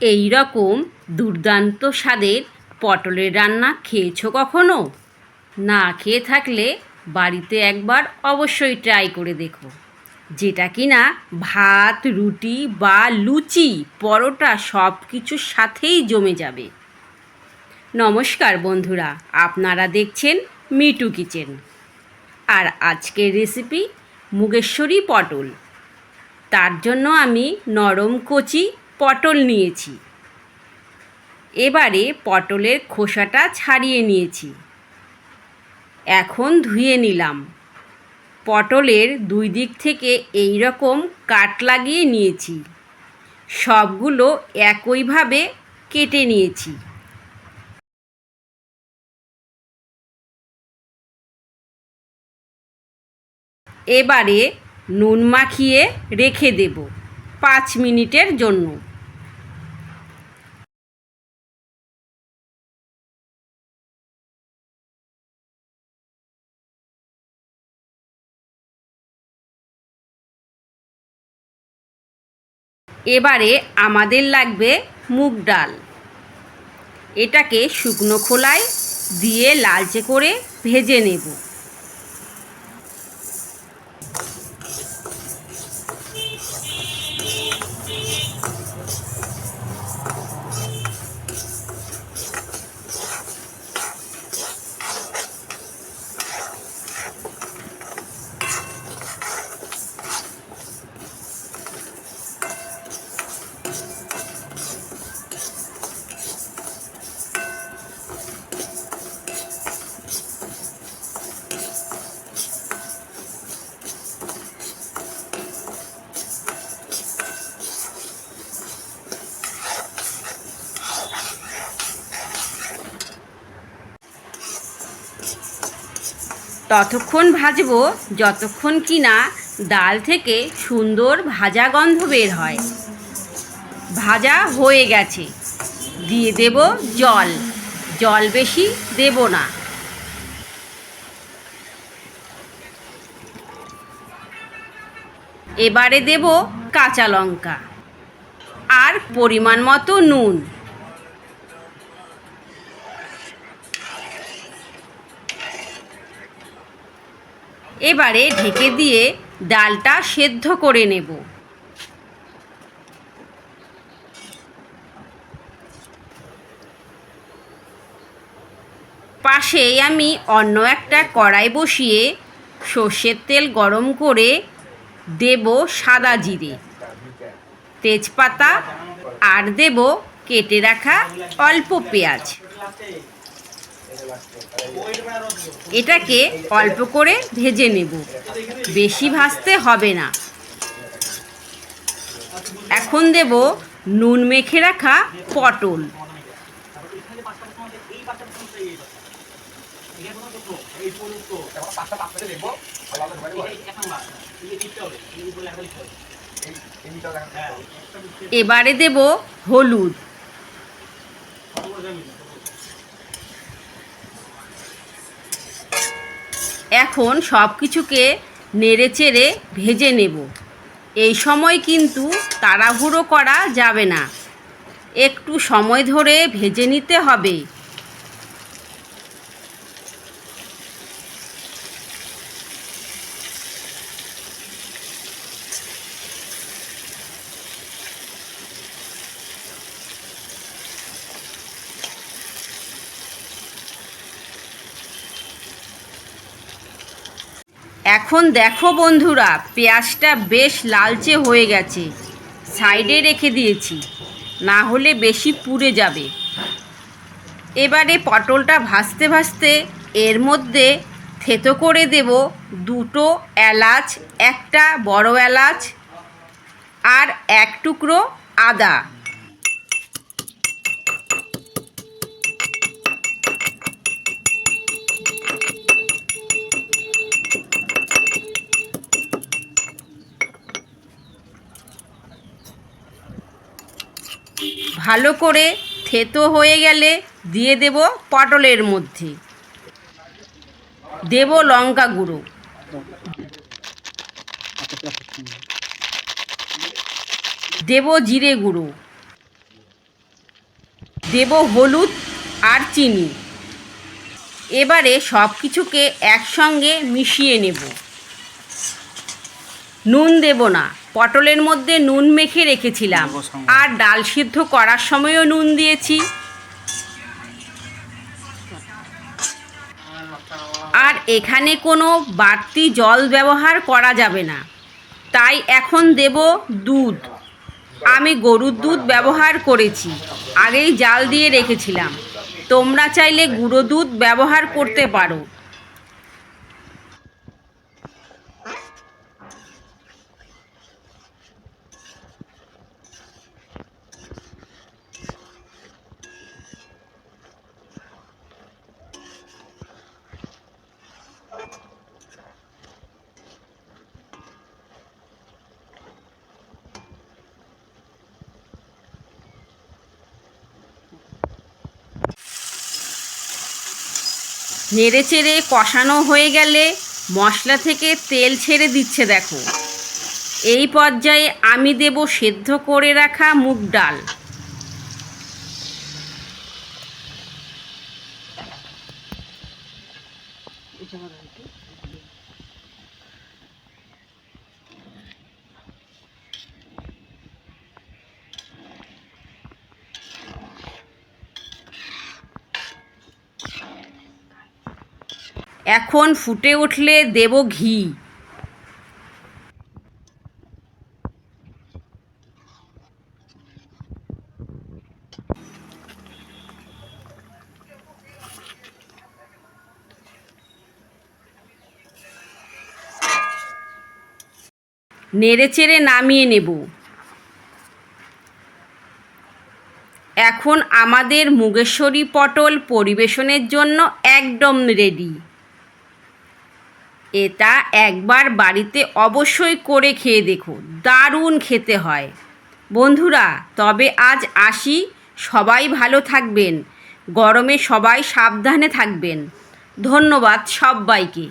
এই রকম দুর্দান্ত স্বাদের পটলের রান্না খেয়েছো কখনো? না খেয়ে থাকলে বাড়িতে একবার অবশ্যই ট্রাই করে দেখো। যেটা কি না ভাত, রুটি বা লুচি, পরোটা সব কিছুর সাথেই জমে যাবে। নমস্কার বন্ধুরা, আপনারা দেখছেন মিটু কিচেন। আর আজকের রেসিপি মুগেশ্বরী পটল। তার জন্য আমি নরম কচি পটল নিয়েছি। এবারে পটলের খোসাটা ছাড়িয়ে নিয়েছি। এখন ধুয়ে নিলাম। পটলের দুই দিক থেকে এই রকম কাট লাগিয়ে নিয়েছি। সবগুলো একইভাবে কেটে নিয়েছি। এবারে নুন মাখিয়ে রেখে দেব। পাঁচ মিনিটের জন্য। এবারে আমাদের লাগবে মুগ ডাল। এটাকে শুকনো খোলায় দিয়ে লালচে করে ভেজে নেব। ততক্ষণ ভাজবো যতক্ষণ কি না ডাল থেকে সুন্দর ভাজা গন্ধ বের হয়। ভাজা হয়ে গেছে। দিয়ে দেব জল। জল বেশি দেব না। এবারে দেব কাঁচা লঙ্কা। আর পরিমাণ মতো নুন। এবারে ঢেকে দিয়ে ডালটা সেদ্ধ করে নেব। পাশেই আমি অন্য একটা কড়াই বসিয়ে সর্ষের তেল গরম করে দেব সাদা জিরে। তেজপাতা আর দেব কেটে রাখা অল্প পেঁয়াজ। এটাকে অল্প করে ভেজে নেব। বেশি ভাজতে হবে না। এখন দেব নুন মেখে রাখা পটল। এবারে দেব হলুদ। এখন সব কিছুকে নেড়ে চেড়ে ভেজে নেব। এই সময় কিন্তু তাড়াহুড়ো করা যাবে না। একটু সময় ধরে ভেজে নিতে হবে। এখন দেখো বন্ধুরা, পেঁয়াজটা বেশ লালচে হয়ে গেছে। সাইডে রেখে দিয়েছি, না হলে বেশি পুড়ে যাবে। এবারে পটলটা ভাজতে ভাজতে এর মধ্যে থেতো করে দেব দুটো এলাচ, একটা বড় এলাচ আর এক টুকরো আদা। ভালো করে থেতো হয়ে গেলে দিয়ে দেব পটলের মধ্যে। দেব লঙ্কা গুঁড়ো। দেব জিরে গুঁড়ো। দেব হলুদ আর চিনি। এবারে সব কিছুকে একসঙ্গে মিশিয়ে নেব। নুন দেব না। পটলের মধ্যে নুন মেখে রেখেছিলাম। আর ডাল সিদ্ধ করার সময়ও নুন দিয়েছি। আর এখানে কোনো বাড়তি জল ব্যবহার করা যাবে না। তাই এখন দেব দুধ। আমি গরুর দুধ ব্যবহার করেছি। আগেই জাল দিয়ে রেখেছিলাম। তোমরা চাইলে গুঁড়ো দুধ ব্যবহার করতে পারো। নেড়ে চেড়ে কষানো হয়ে গেলে মশলা থেকে তেল ছেড়ে দিচ্ছে দেখো। এই পর্যায়ে আমি দেব সেদ্ধ করে রাখা মুগ ডাল। এখন ফুটে উঠলে দেব ঘি। নেড়েচেড়ে নামিয়ে নেব। এখন আমাদের মুগেশ্বরী পটল পরিবেশনের জন্য একদম রেডি এটা একবার বাড়িতে অবশ্যই করে খেয়ে দেখো দারুণ খেতে হয়। বন্ধুরা, তবে আজ আসি। সবাই ভালো থাকবেন। গরমে সবাই সাবধানে থাকবেন। ধন্যবাদ সবাইকে।